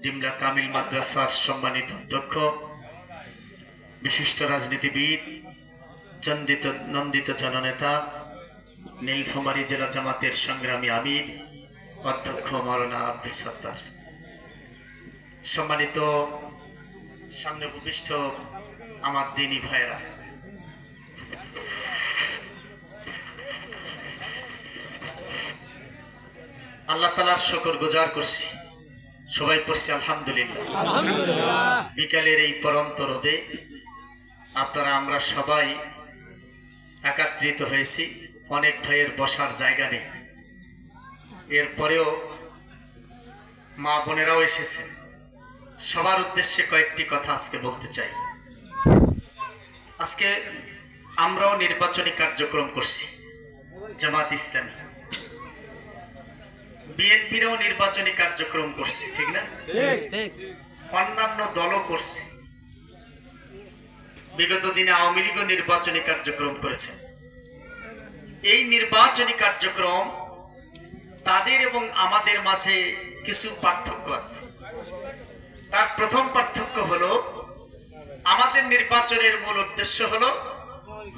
ডিমলা কামিল মাদ্রাসার সম্মানিত অধ্যক্ষ, বিশিষ্ট রাজনীতিবিদ, চন্দিত নন্দিত জননেতা, নীলফামারী জেলা জামাতের সংগ্রামী আমির, অধ্যক্ষ মৌলানা আব্দুল সত্তার। সম্মানিত সামনে উপবিষ্ট আমার দিনী ভাইয়েরা। আল্লাহ তালার শকর গুজার করছি। সবাই পড়ছি আলহামদুলিল্লাহ। বিকালের এই পরন্ত রোদে আপনারা আমরা সবাই একাত্রিত হয়েছি অনেক ভাইয়ের বসার জায়গা নেই। এরপরেও মা বোনেরাও এসেছেন। সবার উদ্দেশ্যে কয়েকটি কথা আজকে বলতে চাই। আজকে আমরাও নির্বাচনী কার্যক্রম করছি জামাত ইসলামী। বিএনপিরাও নির্বাচনী কার্যক্রম করছে ঠিক না? অন্যান্য দলও করছে। বিগত দিনে আওয়ামী লীগও নির্বাচনী কার্যক্রম করেছে। এই নির্বাচনী কার্যক্রম তাদের এবং আমাদের মাঝে কিছু পার্থক্য আছে। তার প্রথম পার্থক্য হলো আমাদের নির্বাচনের মূল উদ্দেশ্য হলো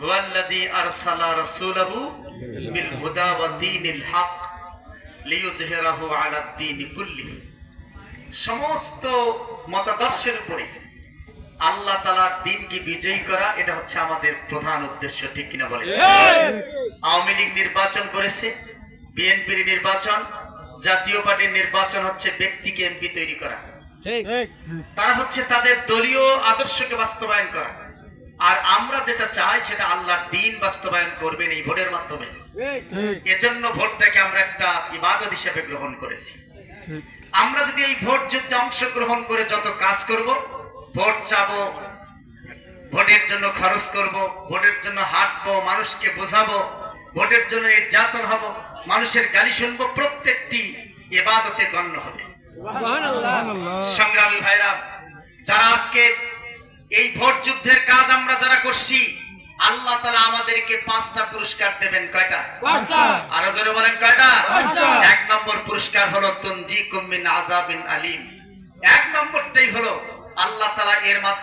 হুয়াল্লাযী আরসালা রাসূলাহু বিল হুদা ওয়া দীনিল হক। সমস্ত মতাদর্শের উপরে আল্লাহ তালার দিনকে বিজয়ী করা এটা হচ্ছে আমাদের প্রধান উদ্দেশ্য ঠিক কিনা বলে আওয়ামী লীগ নির্বাচন করেছে বিএনপির নির্বাচন জাতীয় পার্টির নির্বাচন হচ্ছে ব্যক্তিকে এমপি তৈরি করা। তারা হচ্ছে তাদের দলীয় আদর্শকে বাস্তবায়ন করা। আর আমরা যেটা চাই সেটা আল্লাহর দিন বাস্তবায়ন করবেন এই ভোটের মাধ্যমে। এজন্য ভোটটাকে আমরা একটা ইবাদত হিসেবে গ্রহণ করেছি। আমরা যদি এই ভোট যুদ্ধে অংশগ্রহণ করে যত কাজ করব ভোট চাবো ভোটের জন্য খরচ করব ভোটের জন্য হাঁটবো মানুষকে বোঝাবো ভোটের জন্য নির্যাতন হব মানুষের গালি শুনব প্রত্যেকটি এবাদতে গণ্য হবে। সংগ্রামী ভাইরা যারা আজকে এই ভোট যুদ্ধের কাজ আমরা যারা করছি আল্লাহ তালা আমাদেরকে পাঁচটা পুরস্কার দেবেন কয়টা? আরও জোরে বলেন কয়টা? এক নম্বর পুরস্কার হলো তঞ্জি কুমিন আজাবিন আলিম। এক নম্বরটাই হলো আল্লাহ তালা এর মাধ্যমে